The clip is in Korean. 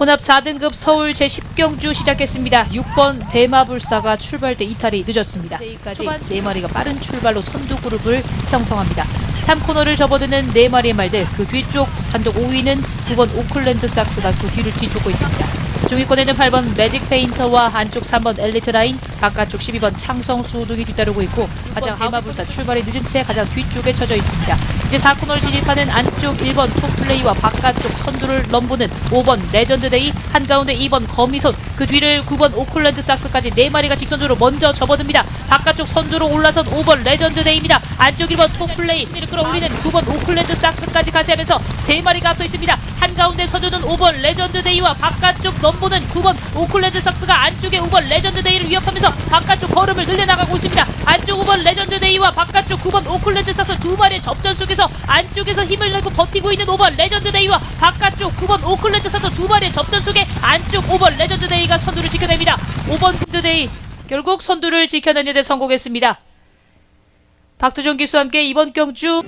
혼합 4등급 서울 제10경주 시작했습니다. 6번 대마불사가 출발 때 이탈이 늦었습니다. 데이까지 4마리가 빠른 출발로 선두 그룹을 형성합니다. 3코너를 접어드는 4마리의 말들 그 뒤쪽 단독 5위는 9번 오클랜드 삭스가 그 뒤를 뒤쫓고 있습니다. 중위권에는 8번 매직 페인터와 안쪽 3번 엘리트 라인, 바깥쪽 12번 창성수 등이 뒤따르고 있고 가장 대마불사 출발이 늦은 채 가장 뒤쪽에 쳐져 있습니다. 이제 4코너를 진입하는 안쪽 1번 톱플레이와 바깥쪽 선두를 넘보는 5번 레전드데이, 한가운데 2번 거미손, 그 뒤를 9번 오클랜드 삭스까지 4마리가 직선으로 먼저 접어듭니다. 바깥쪽 선두로 올라선 5번 레전드데이입니다. 안쪽 1번 톱플레이, 를 끌어올리는 9번 오클랜드 삭스까지 가세하면서 3마리가 앞서 있습니다. 한가운데 서주는 5번 레전드데이와 바깥쪽 넘보는 9번 오클랜드 삭스가 안쪽에 5번 레전드데이를 위협하면서 바깥쪽 걸음을 늘려나가고 있습니다. 안쪽 5번 레전드데이와 바깥쪽 9번 오클랜드 삭스 두 마리의 접전 속에서 안쪽에서 힘을 내고 버티고 있는 5번 레전드데이와 바깥쪽 9번 오클랜드 삭스 두 마리의 접전 속에 안쪽 5번 레전드데이가 선두를 지켜냅니다. 5번 군드데이 결국 선두를 지켜내는 데 성공했습니다. 박두종 기수와 함께 이번 경주